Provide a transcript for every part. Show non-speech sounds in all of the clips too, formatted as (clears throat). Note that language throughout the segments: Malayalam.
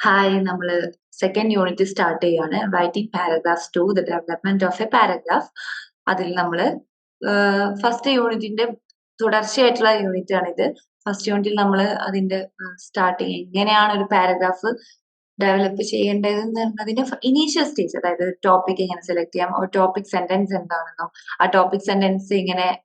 ഹായ് നമ്മൾ സെക്കൻഡ് യൂണിറ്റ് സ്റ്റാർട്ട് ചെയ്യാണ്. Writing paragraph to the development of a paragraph അതിൽ നമ്മൾ ഫസ്റ്റ് യൂണിറ്റിന്റെ തുടർച്ചയായിട്ടുള്ള യൂണിറ്റ് ഇത് ഫസ്റ്റ് യൂണിറ്റിൽ നമ്മൾ അതിന്റെ സ്റ്റാർട്ടിങ് എങ്ങനെയാണ് ഒരു പാരഗ്രാഫ് ഡെവലപ്പ് ചെയ്യേണ്ടത് പറഞ്ഞതിന്റെ ഇനീഷ്യൽ സ്റ്റേജ് അതായത് ടോപ്പിക് എങ്ങനെ സെലക്ട് ചെയ്യാം. ഒരു ടോപ്പിക് സെന്റൻസ് എന്താണെന്നോ ആ ടോപ്പിക് സെന്റൻസ് ഇങ്ങനെ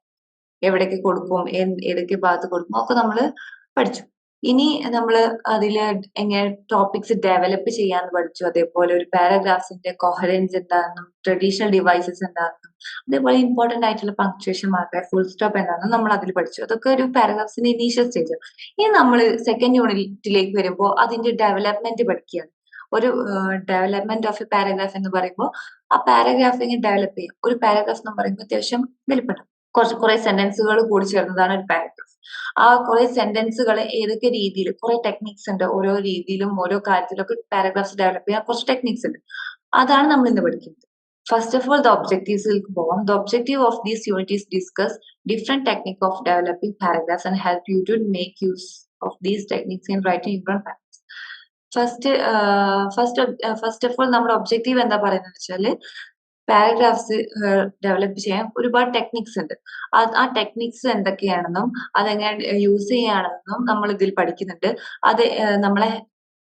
എവിടേക്ക് കൊടുക്കും ഏത്- ഏതൊക്കെ ഭാഗത്ത് കൊടുക്കും ഒക്കെ നമ്മൾ പഠിച്ചു. ഇനി നമ്മൾ അതിൽ എങ്ങനെ ടോപ്പിക്സ് ഡെവലപ്പ് ചെയ്യാന്ന് പഠിച്ചു. അതേപോലെ ഒരു പാരഗ്രാഫ്സിന്റെ കൊഹറൻസ് എന്താണെന്നും ട്രഡീഷണൽ ഡിവൈസസ് എന്താണെന്നും അതേപോലെ ഇമ്പോർട്ടന്റ് ആയിട്ടുള്ള പങ്ക്ച്വേഷൻ മാർക്ക് ഫുൾ സ്റ്റോപ്പ് എന്താണെന്നും നമ്മൾ അതിൽ പഠിച്ചു. അതൊക്കെ ഒരു പാരഗ്രാഫ്സിന്റെ ഇനീഷ്യൽ സ്റ്റേജ് ഇനി നമ്മൾ സെക്കൻഡ് യൂണിറ്റിലേക്ക് വരുമ്പോൾ അതിന്റെ ഡെവലപ്മെന്റ് പഠിക്കുകയാണ്. ഒരു ഡെവലപ്മെന്റ് ഓഫ് എ പാരഗ്രാഫ് എന്ന് പറയുമ്പോൾ ആ പാരഗ്രാഫ് എങ്ങനെ ഡെവലപ്പ് ചെയ്യും ഒരു പാരഗ്രാഫ് എന്ന് പറയുമ്പോൾ അത്യാവശ്യം വലിപ്പം കുറച്ച് കുറെ സെന്റൻസുകൾ കൂടി ചേർന്നതാണ് ഒരു പാരഗ്രാഫ് ആ കുറെ സെന്റൻസുകൾ ഏതൊക്കെ രീതിയിൽ കുറെ ടെക്നിക്സ് ഉണ്ട് ഓരോ രീതിയിലും ഓരോ കാര്യത്തിലൊക്കെ പാരഗ്രാഫ്സ് ഡെവലപ്പ് ചെയ്യാൻ കുറച്ച് ടെക്നിക്സ് ഉണ്ട്. അതാണ് നമ്മൾ ഇന്ന് പഠിക്കുന്നത്. ഫസ്റ്റ് ഓഫ് ഓൾ ദ ഒബ്ജക്റ്റീവ്സിലേക്ക് പോകാം the objective of these unities discuss different technique of developing paragraphs and help you to make use of these techniques in writing improve paragraph first first first of all നമ്മുടെ ഒബ്ജക്റ്റീവ് എന്താ പറയുന്നത് വെച്ചാൽ പാരഗ്രാഫ്സ് ഡെവലപ്പ് ചെയ്യാൻ ഒരുപാട് ടെക്നിക്സ് ഉണ്ട്. ആ- ടെക്നിക്സ് എന്തൊക്കെയാണെന്നും അതെങ്ങനെ യൂസ് ചെയ്യാണെന്നും നമ്മൾ ഇതിൽ പഠിക്കുന്നുണ്ട്. അത് നമ്മളെ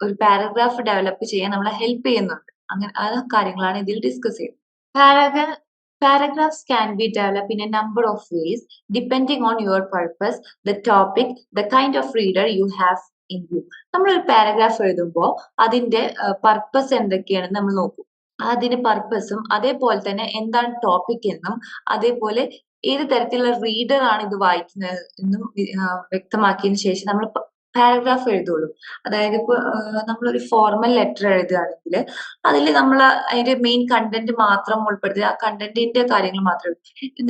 ഒരു പാരഗ്രാഫ് ഡെവലപ്പ് ചെയ്യാൻ നമ്മളെ ഹെൽപ്പ് ചെയ്യുന്നുണ്ട്. അങ്ങനെ ആ കാര്യങ്ങളാണ് ഇതിൽ ഡിസ്കസ് ചെയ്യുന്നത്. പാരഗ്രാ paragraphs can be develop in a number of ways depending on your purpose the topic the kind of reader you have in you നമ്മൾ ഒരു പാരഗ്രാഫ് എഴുതുമ്പോൾ അതിന്റെ പർപ്പസ് എന്തൊക്കെയാണെന്ന് നമ്മൾ നോക്കും. അതിന്റെ പർപ്പസും അതേപോലെ തന്നെ എന്താണ് ടോപ്പിക് എന്നും അതേപോലെ ഏത് തരത്തിലുള്ള റീഡർ ആണ് ഇത് വായിക്കുന്നത് എന്നും വ്യക്തമാക്കിയതിനു ശേഷം നമ്മൾ പാരഗ്രാഫ് എഴുതുള്ളൂ. അതായത് ഇപ്പൊ നമ്മളൊരു ഫോർമൽ ലെറ്റർ എഴുതുകയാണെങ്കിൽ അതിൽ നമ്മൾ അതിന്റെ മെയിൻ കണ്ടന്റ് മാത്രം ഉൾപ്പെടുത്തി ആ കണ്ടന്റിന്റെ കാര്യങ്ങൾ മാത്രം.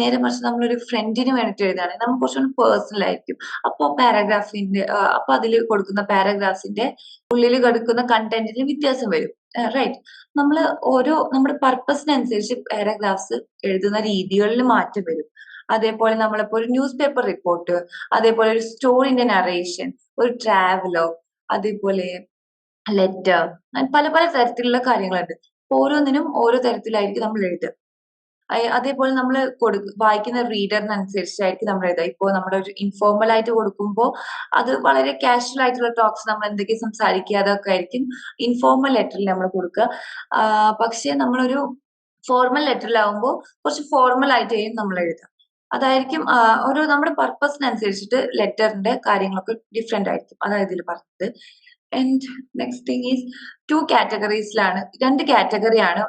നേരെ മറിച്ച് നമ്മളൊരു ഫ്രണ്ടിന് വേണ്ടിയിട്ട് എഴുതുകയാണെങ്കിൽ നമുക്ക് കുറച്ചുകൂടി പേഴ്സണൽ ആയിരിക്കും. അപ്പോൾ പാരഗ്രാഫിന്റെ അപ്പൊ അതിൽ കൊടുക്കുന്ന പാരഗ്രാഫിന്റെ ഉള്ളിൽ കൊടുക്കുന്ന കണ്ടന്റിന് വ്യത്യാസം വരും. റൈറ്റ് നമ്മൾ ഓരോ നമ്മുടെ പർപ്പസിനനുസരിച്ച് പാരഗ്രാഫ്സ് എഴുതുന്ന രീതികളിൽ മാറ്റം വരും. അതേപോലെ നമ്മളിപ്പോ ഒരു ന്യൂസ് പേപ്പർ റിപ്പോർട്ട് അതേപോലെ ഒരു സ്റ്റോറിന്റെ നറേഷൻ ഒരു ട്രാവലോ അതേപോലെ ലെറ്റർ പല പല തരത്തിലുള്ള കാര്യങ്ങളുണ്ട്. ഓരോന്നിനും ഓരോ തരത്തിലായിരിക്കും നമ്മൾ എഴുതുക. അതേപോലെ നമ്മൾ കൊടു വായിക്കുന്ന റീഡറിനനുസരിച്ചായിരിക്കും നമ്മൾ എഴുതുക. ഇപ്പോൾ നമ്മുടെ ഒരു ഇൻഫോർമൽ ആയിട്ട് കൊടുക്കുമ്പോൾ അത് വളരെ കാഷ്വൽ ആയിട്ടുള്ള ടോക്സ് നമ്മൾ എന്തൊക്കെ സംസാരിക്കുക അതൊക്കെ ആയിരിക്കും ഇൻഫോർമൽ ലെറ്ററിൽ നമ്മൾ കൊടുക്കുക. പക്ഷേ നമ്മളൊരു ഫോർമൽ ലെറ്ററിലാവുമ്പോൾ കുറച്ച് ഫോർമൽ ആയിട്ട് ആയിട്ടായിരിക്കും നമ്മൾ എഴുതുക. അതായിരിക്കും ഒരു നമ്മുടെ പർപ്പസിനനുസരിച്ചിട്ട് ലെറ്ററിന്റെ കാര്യങ്ങളൊക്കെ ഡിഫറെന്റ് ആയിരിക്കും. അതായത് ഇതിൽ പറഞ്ഞത്. And next thing is two കാറ്റഗറീസിലാണ് രണ്ട് കാറ്റഗറിയാണ്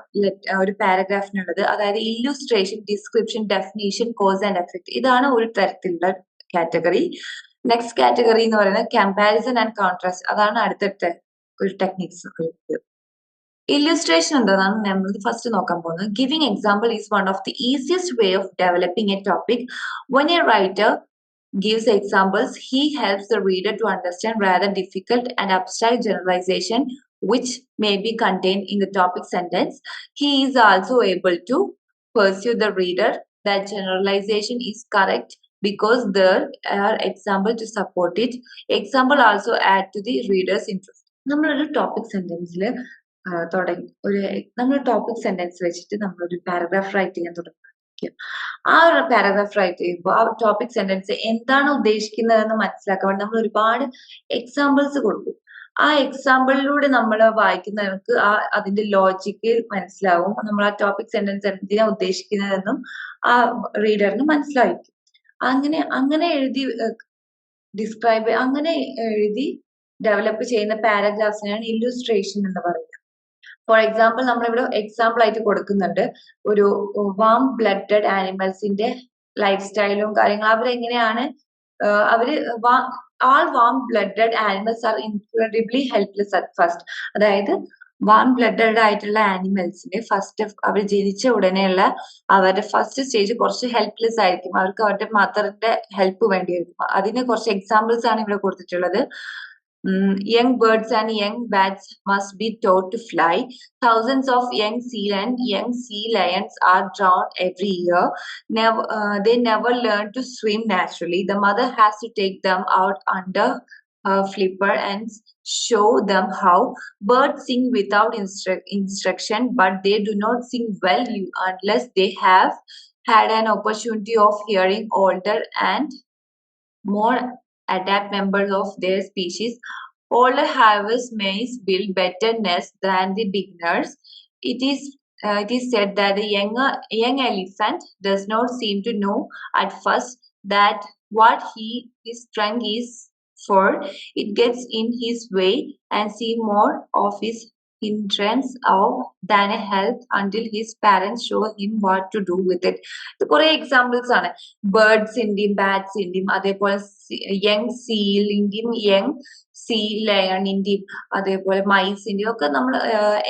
ഒരു പാരഗ്രാഫിനുള്ളത് അതായത് illustration description definition cause and effect ഇതാണ് ഒരു തരത്തിലുള്ള കാറ്റഗറി നെക്സ്റ്റ് കാറ്റഗറി എന്ന് പറയുന്നത് കമ്പാരിസൺ ആൻഡ് കോൺട്രാസ്റ്റ് അതാണ് അടുത്തടുത്ത ഒരു ടെക്നിക്സ് ഇല്ലുസ്ട്രേഷൻ എന്താണെന്ന് നമ്മൾ ഫസ്റ്റ് നോക്കാൻ പോകുന്നത്. Giving example is one of the easiest way of developing a topic when a writer gives examples, he helps the reader to understand rather difficult and abstract generalization which may be contained in the topic sentence. He is also able to persuade the reader that generalization is correct because there are examples to support it. Example also add to the reader's interest. നമ്മളൊരു ടോപ്പിക് സെന്റൻസിൽ തുടങ്ങി ഒരു നമ്മൾ ടോപ്പിക് സെന്റൻസ് വെച്ചിട്ട് നമ്മളൊരു പാരഗ്രാഫ് റൈറ്റ് ചെയ്യാൻ തുടങ്ങി ആ ഒരു പാരഗ്രാഫ് റൈറ്റ് ചെയ്യുമ്പോൾ ആ ടോപ്പിക് സെന്റൻസ് എന്താണ് ഉദ്ദേശിക്കുന്നതെന്ന് മനസ്സിലാക്കാൻ വേണ്ടി നമ്മൾ ഒരുപാട് എക്സാമ്പിൾസ് കൊടുക്കും. ആ എക്സാമ്പിളിലൂടെ നമ്മൾ വായിക്കുന്നവർക്ക് ആ അതിന്റെ ലോജിക്ക് മനസ്സിലാവും. നമ്മൾ ആ ടോപ്പിക് സെന്റൻസ് എന്തിനാ ഉദ്ദേശിക്കുന്നതെന്നും ആ റീഡറിന് മനസ്സിലായിരിക്കും. അങ്ങനെ അങ്ങനെ എഴുതി ഡിസ്ക്രൈബ് അങ്ങനെ എഴുതി ഡെവലപ്പ് ചെയ്യുന്ന പാരഗ്രാഫ്സിനാണ് ഇല്ലുസ്ട്രേഷൻ എന്ന് പറയുന്നത്. ഫോർ എക്സാമ്പിൾ നമ്മളിവിടെ എക്സാമ്പിൾ ആയിട്ട് കൊടുക്കുന്നുണ്ട്. ഒരു വാം ബ്ലഡഡ് ആനിമൽസിന്റെ ലൈഫ് സ്റ്റൈലും കാര്യങ്ങളും. അവരെങ്ങനെയാണ് അവർ all warm blooded animals are incredibly helpless at first അതായത് വാം ബ്ലഡഡ് ആയിട്ടുള്ള ആനിമൽസിന് ഫസ്റ്റ് അവർ ജനിച്ച ഉടനെയുള്ള അവരുടെ ഫസ്റ്റ് സ്റ്റേജ് കുറച്ച് ഹെൽപ്ലെസ് ആയിരിക്കും. അവർക്ക് അവരുടെ മദറിന്റെ ഹെൽപ്പ് വേണ്ടിയിരിക്കും അതിന് കുറച്ച് എക്സാമ്പിൾസ് ആണ് ഇവിടെ കൊടുത്തിട്ടുള്ളത്. Mm, young birds and young bats must be taught to fly. Thousands of young seal and young sea lions are drowned every year. Never, uh, they never learn to swim naturally. The mother has to take them out under her flipper and show them how. Birds sing without instru- instruction, but they do not sing well unless they have had an opportunity of hearing older and more adapt members of their species. Older harvest maize build better nests than the beginners. It is uh, it is said that the younger young elephant does not seem to know at first that what he is trying is for. It gets in his way and see more of his hindrance of than a help until his parents show him what to do with it. ഇത് കുറെ എക്സാമ്പിൾസ് ആണ്. ബേർഡ്സിന്റെയും ബാറ്റ്സിന്റെയും അതേപോലെ യങ് സീലിന്റെയും യങ് സീ ലയണിന്റെയും അതേപോലെ മൈസിന്റെയും ഒക്കെ നമ്മൾ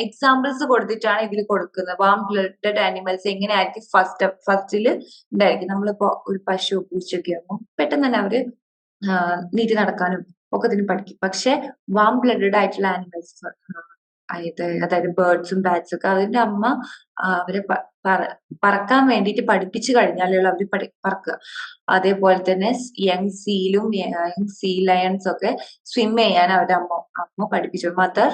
എക്സാമ്പിൾസ് കൊടുത്തിട്ടാണ് ഇതിൽ കൊടുക്കുന്നത്. വാം ബ്ലഡഡ് ആനിമൽസ് എങ്ങനെയായിരിക്കും ഫസ്റ്റ് ഫസ്റ്റിൽ ഉണ്ടായിരിക്കും നമ്മളിപ്പോ ഒരു പശു പൂച്ചയൊക്കെ ആകുമ്പോൾ പെട്ടെന്ന് തന്നെ അവർ നീറ്റ് നടക്കാനും ഒക്കെ ഇതിന് പഠിക്കും. പക്ഷെ വാം ബ്ലഡഡ് ആയിട്ടുള്ള ആനിമൽസ് അതായത് അതായത് ബേർഡ്സും ബാറ്റ്സും ഒക്കെ അതിന്റെ അമ്മ അവരെ പറക്കാൻ വേണ്ടിയിട്ട് പഠിപ്പിച്ചു കഴിഞ്ഞാലുള്ള അവർ പഠി പറക്കുക അതേപോലെ തന്നെ യങ് സീലും യങ് സീ ലയൺസ് ഒക്കെ സ്വിം ചെയ്യാൻ അവരുടെ അമ്മ അമ്മ പഠിപ്പിച്ചു. മദർ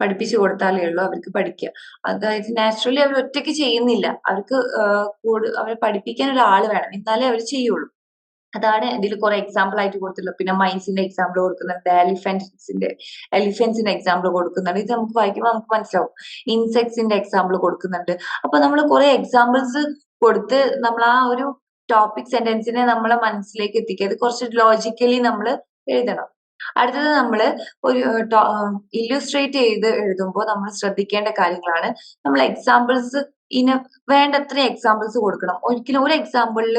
പഠിപ്പിച്ചു കൊടുത്താലേ ഉള്ളൂ അവർക്ക് പഠിക്കുക അതായത് നാച്ചുറലി അവർ ഒറ്റയ്ക്ക് ചെയ്യുന്നില്ല. അവർക്ക് കൂടു അവരെ പഠിപ്പിക്കാൻ ഒരാൾ വേണം. എന്നാലേ അവർ ചെയ്യുള്ളൂ. അതാണ് ഇതിൽ കുറെ എക്സാമ്പിൾ ആയിട്ട് കൊടുത്തിട്ടുള്ളത്. പിന്നെ മൈൻസിന്റെ എക്സാമ്പിൾ കൊടുക്കുന്നുണ്ട്. എലിഫന്റ്സിന്റെ എലിഫന്റ്സിന്റെ എക്സാമ്പിൾ കൊടുക്കുന്നുണ്ട്. ഇത് നമുക്ക് വായിക്കുമ്പോൾ നമുക്ക് മനസ്സിലാവും. ഇൻസെക്ട്സിന്റെ എക്സാമ്പിൾ കൊടുക്കുന്നുണ്ട്. അപ്പൊ നമ്മൾ കുറെ എക്സാമ്പിൾസ് കൊടുത്ത് നമ്മൾ ആ ഒരു ടോപ്പിക് സെന്റൻസിനെ നമ്മളെ മനസ്സിലേക്ക് എത്തിക്കുക. അത് കുറച്ച് ലോജിക്കലി നമ്മൾ എഴുതണം. അടുത്തത് നമ്മൾ ഒരു ഇല്ലുസ്ട്രേറ്റ് ചെയ്ത് എഴുതുമ്പോൾ നമ്മൾ ശ്രദ്ധിക്കേണ്ട കാര്യങ്ങളാണ്. നമ്മൾ എക്സാമ്പിൾസ് ഇന് വേണ്ടത്ര എക്സാമ്പിൾസ് കൊടുക്കണം. ഒരിക്കലും ഒരു എക്സാമ്പിളിൽ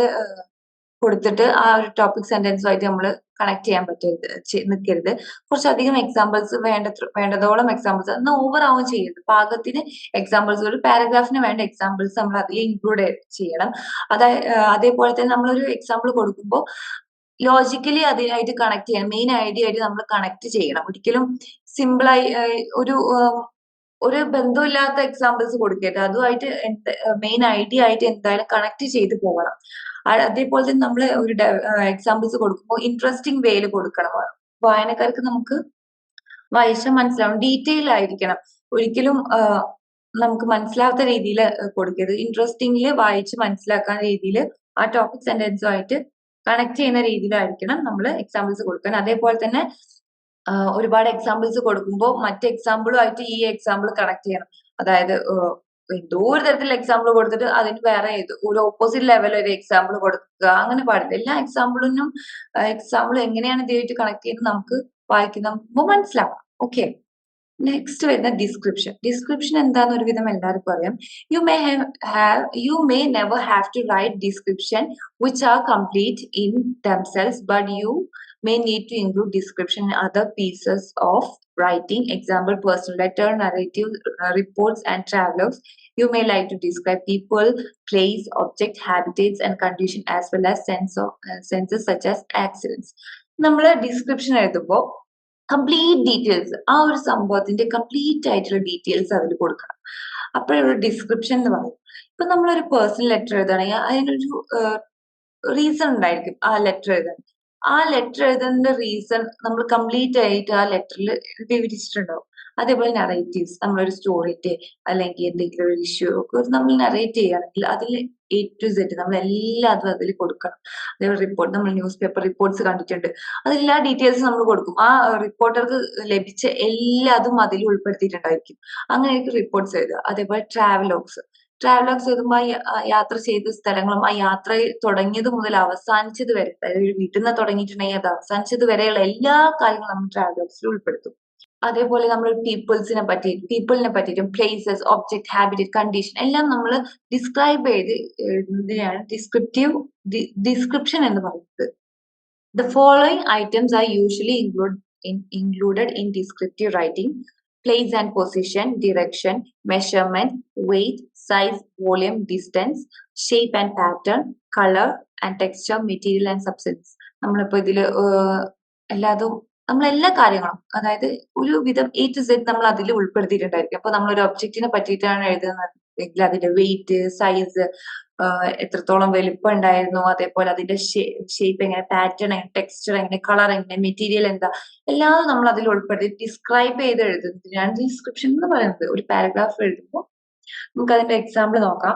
കൊടുത്തിട്ട് ആ ഒരു ടോപ്പിക് സെന്റൻസുമായിട്ട് നമ്മൾ കണക്ട് ചെയ്യാൻ പറ്റരുത് നിൽക്കരുത് കുറച്ചധികം എക്സാമ്പിൾസ് വേണ്ട വേണ്ടതോളം എക്സാമ്പിൾസ് അന്ന് ഓവർ ആവും ചെയ്യരുത്. പാകത്തിന് എക്സാമ്പിൾസ് ഒരു പാരഗ്രാഫിന് വേണ്ട എക്സാമ്പിൾസ് നമ്മൾ അതിൽ ഇൻക്ലൂഡ് ചെയ്യണം. അതായത് അതേപോലെ തന്നെ നമ്മളൊരു എക്സാമ്പിൾ കൊടുക്കുമ്പോൾ ലോജിക്കലി അതിനായിട്ട് കണക്ട് ചെയ്യണം. മെയിൻ ഐഡിയ ആയിട്ട് നമ്മൾ കണക്ട് ചെയ്യണം. ഒരിക്കലും സിമ്പിളായി ഒരു ഒരു ബന്ധമില്ലാത്ത എക്സാമ്പിൾസ് കൊടുക്കരുത്. അതുമായിട്ട് മെയിൻ ഐഡിയ ആയിട്ട് എന്തായാലും കണക്ട് ചെയ്ത് പോകണം. അതേപോലെ തന്നെ നമ്മൾ ഒരു എക്സാമ്പിൾസ് കൊടുക്കുമ്പോൾ ഇൻട്രസ്റ്റിംഗ് വേയിൽ കൊടുക്കണം. വായനക്കാർക്ക് നമുക്ക് വായിച്ചാൽ മനസ്സിലാവും. ഡീറ്റെയിൽ ആയിരിക്കണം. ഒരിക്കലും നമുക്ക് മനസ്സിലാവാത്ത രീതിയിൽ കൊടുക്കരുത്. ഇൻട്രസ്റ്റിംഗിൽ വായിച്ച് മനസ്സിലാക്കാൻ രീതിയിൽ ആ ടോപ്പിക് സെന്റൻസുമായിട്ട് കണക്ട് ചെയ്യുന്ന രീതിയിലായിരിക്കണം നമ്മൾ എക്സാമ്പിൾസ് കൊടുക്കാൻ. അതേപോലെ തന്നെ ഒരുപാട് എക്സാമ്പിൾസ് കൊടുക്കുമ്പോൾ മറ്റ് എക്സാമ്പിളുമായിട്ട് ഈ എക്സാമ്പിൾ കണക്ട് ചെയ്യണം. അതായത് എന്തോ ഒരു തരത്തിൽ എക്സാമ്പിൾ കൊടുത്തിട്ട് അതിന് വേറെ ഇത് ഒരു ഓപ്പോസിറ്റ് ലെവൽ ഒരു എക്സാമ്പിൾ കൊടുക്കുക അങ്ങനെ പാടില്ല. എല്ലാ എക്സാമ്പിളിനും എക്സാമ്പിൾ എങ്ങനെയാണ് ഇതായിട്ട് കണക്ട് ചെയ്യുന്നത് നമുക്ക് വായിക്കുന്ന മനസ്സിലാവാം ഓക്കെ നെക്സ്റ്റ് വരുന്ന ഡിസ്ക്രിപ്ഷൻ ഡിസ്ക്രിപ്ഷൻ എന്താന്ന് ഒരുവിധം എല്ലാവർക്കും അറിയാം. You may have you may never have to write description which are complete in themselves but you may need to include description and other pieces of writing, example, personal letter, narrative, uh, reports, and travelogues. You may like to describe people, place, object, habitats, and condition as well as sense uh, senses such as accidents. നമ്മൾ ഡിസ്ക്രിപ്ഷൻ എഴുതുമ്പോൾ കംപ്ലീറ്റ് ഡീറ്റെയിൽസ് ആ ഒരു സംഭവത്തിന്റെ കംപ്ലീറ്റ് ആയിട്ടുള്ള ഡീറ്റെയിൽസ് അതിൽ കൊടുക്കണം അപ്പോഴൊരു ഡിസ്ക്രിപ്ഷൻ എന്ന് പറയും ഇപ്പൊ നമ്മളൊരു പേഴ്സണൽ ലെറ്റർ എഴുതുകയാണെങ്കിൽ അതിനൊരു റീസൺ ഉണ്ടായിരിക്കും ആ ലെറ്റർ എഴുതാൻ ആ ലെറ്റർ എഴുതുന്ന റീസൺ നമ്മൾ കംപ്ലീറ്റ് ആയിട്ട് ആ ലെറ്ററിൽ വിവരിച്ചിട്ടുണ്ടാവും. അതേപോലെ നറേറ്റീവ്സ് നമ്മളൊരു സ്റ്റോറിന്റെ അല്ലെങ്കിൽ എന്തെങ്കിലും ഒരു ഇഷ്യൂ ഒക്കെ നമ്മൾ നറേറ്റ് ചെയ്യുകയാണെങ്കിൽ അതിൽ എ ടു സെറ്റ് നമ്മൾ എല്ലാതും അതിൽ കൊടുക്കണം. അതേപോലെ റിപ്പോർട്ട് നമ്മൾ ന്യൂസ് പേപ്പർ റിപ്പോർട്ട്സ് കണ്ടിട്ടുണ്ട്. അതെല്ലാ ഡീറ്റെയിൽസും നമ്മൾ കൊടുക്കും. ആ റിപ്പോർട്ടർക്ക് ലഭിച്ച എല്ലാതും അതിൽ ഉൾപ്പെടുത്തിയിട്ടുണ്ടായിരിക്കും. അങ്ങനെയൊക്കെ റിപ്പോർട്ട്സ് എഴുതുക. അതേപോലെ ട്രാവലോഗ്സ് ട്രാവലോഗ്സ് ആ യാത്ര ചെയ്ത സ്ഥലങ്ങളും ആ യാത്ര തുടങ്ങിയത് മുതൽ അവസാനിച്ചത് വരെ അതായത് വീട്ടിൽ നിന്ന് തുടങ്ങിയിട്ടുണ്ടെങ്കിൽ അത് അവസാനിച്ചത് വരെയുള്ള എല്ലാ കാര്യങ്ങളും നമ്മൾ ട്രാവലോഗ്സിൽ ഉൾപ്പെടുത്തും. അതേപോലെ നമ്മൾ പീപ്പിൾസിനെ പറ്റി പീപ്പിളിനെ പറ്റിയിട്ടും പ്ലേസസ് ഒബ്ജക്ട് ഹാബിറ്റ് കണ്ടീഷൻ എല്ലാം നമ്മൾ ഡിസ്ക്രൈബ് ചെയ്ത് എഴുതുന്നതിനാണ് ഡിസ്ക്രിപ്റ്റീവ് ഡിസ്ക്രിപ്ഷൻ എന്ന് പറയുന്നത്. The following items are usually include included in descriptive writing place and position direction measurement weight size, volume, distance, shape and pattern, color and texture, material and substance. നമ്മളിപ്പോ ഇതിൽ എല്ലാതും നമ്മൾ എല്ലാ കാര്യങ്ങളും അതായത് ഒരു വിധം എ ടു സെഡ് നമ്മൾ അതിൽ ഉൾപ്പെടുത്തിയിട്ടുണ്ടായിരിക്കും. അപ്പൊ നമ്മളൊരു ഒബ്ജക്റ്റിനെ പറ്റിയിട്ടാണ് എഴുതുന്നതെങ്കിൽ അതിന്റെ വെയിറ്റ്, സൈസ്, എത്രത്തോളം വലിപ്പം ഉണ്ടായിരുന്നു, അതേപോലെ അതിന്റെ ഷേപ്പ് എങ്ങനെ, പാറ്റേൺ എങ്ങനെ, ടെക്സ്ചർ എങ്ങനെ, കളർ എങ്ങനെ, മെറ്റീരിയൽ എന്താ, എല്ലാം നമ്മൾ അതിൽ ഉൾപ്പെടുത്തി ഡിസ്ക്രൈബ് ചെയ്ത് എഴുതുന്നതിനാണ് ഡിസ്ക്രിപ്ഷൻ എന്ന് പറയുന്നത്. ഒരു പാരഗ്രാഫ് എഴുതുമ്പോൾ നമുക്ക് അതിന്റെ എക്സാമ്പിൾ നോക്കാം.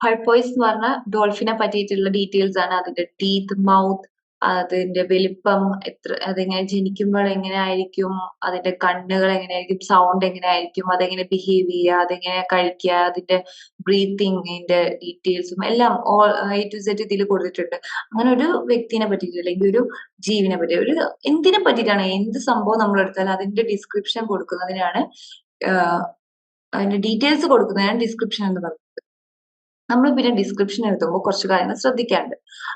ഹൾപോയിസ് എന്ന് പറഞ്ഞ ഡോൾഫിനെ പറ്റിയിട്ടുള്ള ഡീറ്റെയിൽസ് ആണ് അതിന്റെ ടീത്ത്, മൗത്ത്, അതിന്റെ വലിപ്പം, എത്ര അതെങ്ങനെ ജനിക്കുമ്പോൾ എങ്ങനെ ആയിരിക്കും, അതിന്റെ കണ്ണുകൾ എങ്ങനെയായിരിക്കും, സൗണ്ട് എങ്ങനെയായിരിക്കും, അതെങ്ങനെ ബിഹേവ് ചെയ്യുക, അതെങ്ങനെ കഴിക്കുക, അതിന്റെ ബ്രീത്തിങ്ങിന്റെ ഡീറ്റെയിൽസും എല്ലാം ഓൾ എ ടു സെറ്റ് ഇതിൽ കൊടുത്തിട്ടുണ്ട്. അങ്ങനെ ഒരു വ്യക്തിനെ പറ്റിയിട്ട് അല്ലെങ്കിൽ ഒരു ജീവിനെ പറ്റി ഒരു എന്തിനെ പറ്റിയിട്ടാണ് എന്ത് സംഭവം നമ്മൾ എടുത്താലും അതിന്റെ ഡിസ്ക്രിപ്ഷൻ കൊടുക്കുന്നതിനാണ് അതിന്റെ ഡീറ്റെയിൽസ് കൊടുക്കുന്നതാണ് ഡിസ്ക്രിപ്ഷൻ എന്ന് പറയുന്നത്. നമ്മൾ പിന്നെ ഡിസ്ക്രിപ്ഷൻ എഴുതുമ്പോൾ കുറച്ച് കാര്യങ്ങൾ ശ്രദ്ധിക്കാണ്ട്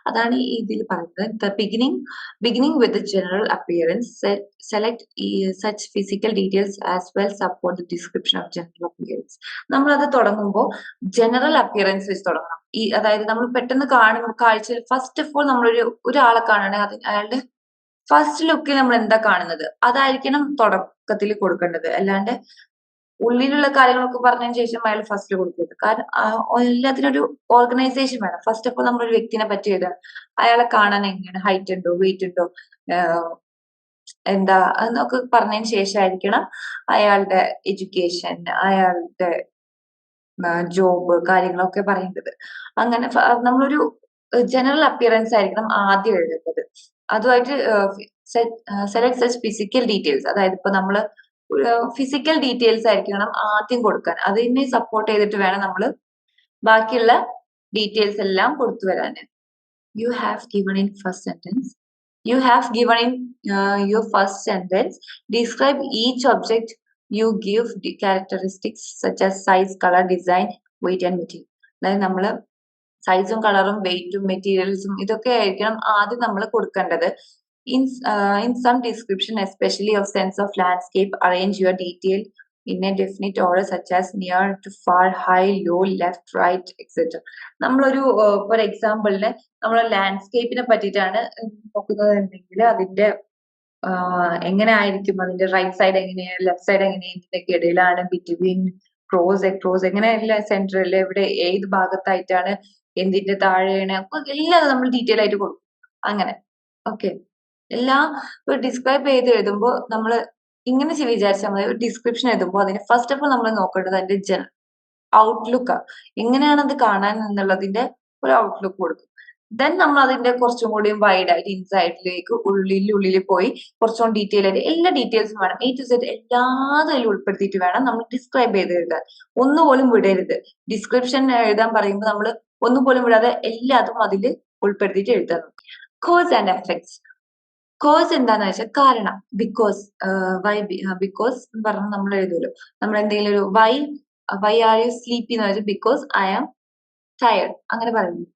അതാണ് ഈ ഇതിൽ പറയുന്നത്. The beginning beginning with general appearance select ഈ such physical details as well support description of general appearance. നമ്മൾ അത് തുടങ്ങുമ്പോൾ ജനറൽ അപ്പിയറൻസ് വെച്ച് തുടങ്ങണം. ഈ അതായത് നമ്മൾ പെട്ടെന്ന് കാണുമ്പോൾ കാഴ്ചയിൽ ഫസ്റ്റ് ഓഫ് ഓൾ നമ്മളൊരു ഒരാളെ കാണുകയാണെങ്കിൽ അത് അയാളുടെ ഫസ്റ്റ് ലുക്കിൽ നമ്മൾ എന്താ കാണുന്നത് അതായിരിക്കണം തുടക്കത്തിൽ കൊടുക്കേണ്ടത്. അല്ലാണ്ട് ഉള്ളിലുള്ള കാര്യങ്ങളൊക്കെ പറഞ്ഞതിന് ശേഷം അയാൾ ഫസ്റ്റ് കൊടുക്കരുത്. കാരണം എല്ലാത്തിനൊരു ഓർഗനൈസേഷൻ വേണം. ഫസ്റ്റ് ഓഫ് ഓൾ നമ്മളൊരു വ്യക്തിനെ പറ്റി എഴുതാം അയാളെ കാണാൻ എങ്ങനെയാണ്, ഹൈറ്റ് ഉണ്ടോ, വെയിറ്റ് ഉണ്ടോ, എന്താ എന്നൊക്കെ പറഞ്ഞതിന് ശേഷമായിരിക്കണം അയാളുടെ എഡ്യൂക്കേഷൻ, അയാളുടെ ജോബ് കാര്യങ്ങളൊക്കെ പറയേണ്ടത്. അങ്ങനെ നമ്മളൊരു ജനറൽ അപ്പിയറൻസ് ആയിരിക്കണം ആദ്യം എഴുതേണ്ടത്. അതുമായിട്ട് സെലക്ട് സച്ച് ഫിസിക്കൽ ഡീറ്റെയിൽസ് അതായത് ഇപ്പൊ നമ്മൾ ഫിസിക്കൽ ഡീറ്റെയിൽസ് ആയിരിക്കണം ആദ്യം കൊടുക്കാൻ. അതിനെ സപ്പോർട്ട് ചെയ്തിട്ട് വേണം നമ്മൾ ബാക്കിയുള്ള ഡീറ്റെയിൽസ് എല്ലാം കൊടുത്തു വരാൻ you have given in first sentence you have given in your first sentence describe each object you give characteristics such as size, colour, design, weight and material. അതായത് നമ്മൾ സൈസും കളറും വെയിറ്റും മെറ്റീരിയൽസും ഇതൊക്കെ ആയിരിക്കണം ആദ്യം നമ്മൾ കൊടുക്കേണ്ടത്. In uh, in some description, especially of sense of landscape, arrange your detail in a definite order such as near to far, high, low, left, right, etc. നമ്മളൊരു ഫോർ എക്സാമ്പിളിന് നമ്മൾ ലാൻഡ്സ്കേപ്പിനെ പറ്റിയിട്ടാണ് നോക്കുന്നതെന്നുണ്ടെങ്കിൽ അതിന്റെ എങ്ങനെ ആയിരിക്കും അതിന്റെ റൈറ്റ് സൈഡ് എങ്ങനെയാണ് ലെഫ്റ്റ് സൈഡ് എങ്ങനെയാണ് ഇതിന്റെ ഇടയിലാണ് ബിറ്റ്വീൻ ക്രോസ്, എക്രോസ് എങ്ങനെയല്ല സെന്ററിൽ എവിടെ ഏത് ഭാഗത്തായിട്ടാണ് എന്തിന്റെ താഴെയാണ് എല്ലാം നമ്മൾ ഡീറ്റെയിൽ ആയിട്ട് കൊടുക്കും. അങ്ങനെ. ഓക്കെ. എല്ലാം ഒരു ഡിസ്ക്രൈബ് ചെയ്ത് എഴുതുമ്പോൾ നമ്മൾ ഇങ്ങനെ വിചാരിച്ചാൽ മതി. ഒരു ഡിസ്ക്രിപ്ഷൻ എഴുതുമ്പോൾ അതിന് ഫസ്റ്റ് ഓഫ് ഓൾ നമ്മൾ നോക്കേണ്ടത് അതിന്റെ ജന ഔട്ട്ലുക്ക് എങ്ങനെയാണ് അത് കാണാൻ എന്നുള്ളതിന്റെ ഒരു ഔട്ട്ലുക്ക് കൊടുക്കും. ദെൻ നമ്മൾ അതിന്റെ കുറച്ചും കൂടി വൈഡ് ആയിട്ട് ഇൻസൈഡിലേക്ക് ഉള്ളിൽ ഉള്ളിൽ പോയി കുറച്ചും ഡീറ്റെയിൽ ആയിട്ട് എല്ലാ ഡീറ്റെയിൽസും വേണം. എ ടു സെറ്റ് എല്ലാതും ഉൾപ്പെടുത്തിയിട്ട് വേണം നമ്മൾ ഡിസ്ക്രൈബ് ചെയ്ത് എഴുതാൻ. ഒന്നുപോലും വിടരുത്. ഡിസ്ക്രിപ്ഷൻ എഴുതാൻ പറയുമ്പോൾ നമ്മൾ ഒന്നുപോലും വിടാതെ എല്ലാതും അതിൽ ഉൾപ്പെടുത്തിയിട്ട് എഴുതാൻ കോസ് ആൻഡ് എഫക്ട്സ്. കോസ് എന്താന്ന് വെച്ചാൽ കാരണം. ബിക്കോസ് വൈ ബിക്കോസ് എന്ന് പറഞ്ഞ് നമ്മൾ എഴുതുമല്ലോ. നമ്മൾ എന്തെങ്കിലും ഒരു why why are you sleepy എന്ന് വെച്ചാൽ ബിക്കോസ് ഐ ആം ടയർഡ് അങ്ങനെ പറയുന്നു.